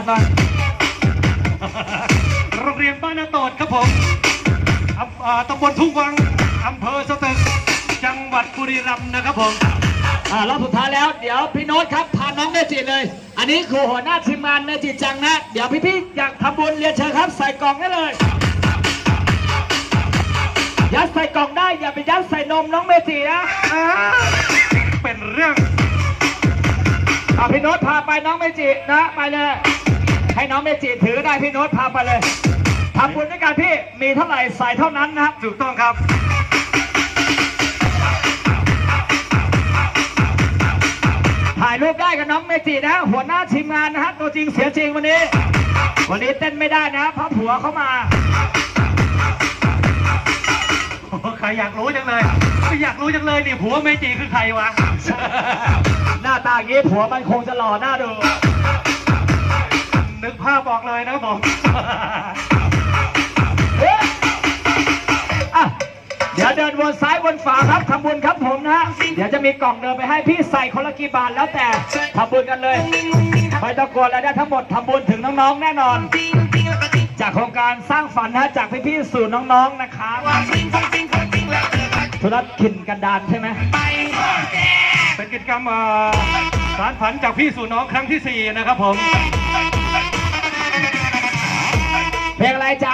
ศหน่อยโรงเรียนบ้านนาโตดครับผมอำอ่าตำบลทุ่งวังอำเภอสตึก จังหวัดบุรีรัมย์นะครับผมอ่ารอบสุดท้ายแล้วเดี๋ยวพี่โน้ตครับพาน้องเมจิเลย อันนี้คือหัวหน้าทีมงานเมจิจังนะ เดี๋ยวพี่ๆอยากทำบุญเรียนเชิญครับ ใส่กล่องได้เลย ยัดใส่กล่องได้อย่าไปยัดใส่นมน้องเมจินะอ่าเป็นเรื่องอะพี่โน้ตพาไปน้องเมจินะไปเลย ให้น้องเมจิถือได้พี่โน้ตพาไปเลยทำบุญด้วยกันพี่มีเท่าไหร่ใส่เท่านั้นนะครับถูกต้องครับถ่ายรูปได้กับน้องเมจินะ หัวหน้าทีมงานนะฮะตัวจริงเสียจริงวันนี้ วันนี้เต้นไม่ได้นะเพราะผัวเขามาโอ้โหใครอยากรู้จังเลยอยากรู้จังเลยนี่ผัวเมจิคือใครวะ หน้าตาอย่างนี้ผัวมันคงจะหล่อหน้าดู ภาพบอกเลยนะครับผมเอ๊ะอะเดี๋ยวเดินวนซ้ายวนขวาครับทำบุญครับผมนะ เดี๋ยวจะมีกล่องเดินไปให้พี่ใส่คนละกี่บาทแล้วแต่ทำบุญกันเลยไม่ต้องกลัวแล้วได้ทั้งหมดทำบุญถึงน้องๆแน่นอน จากโครงการสร้างฝันนะจากพี่ๆสู่น้องๆนะครับธุรกิจกันดานใช่ไหมเป็นกิจกรรมเอ่อสารฝันจากพี่สู่น้องครั้งที่ 4 นะครับผม right. I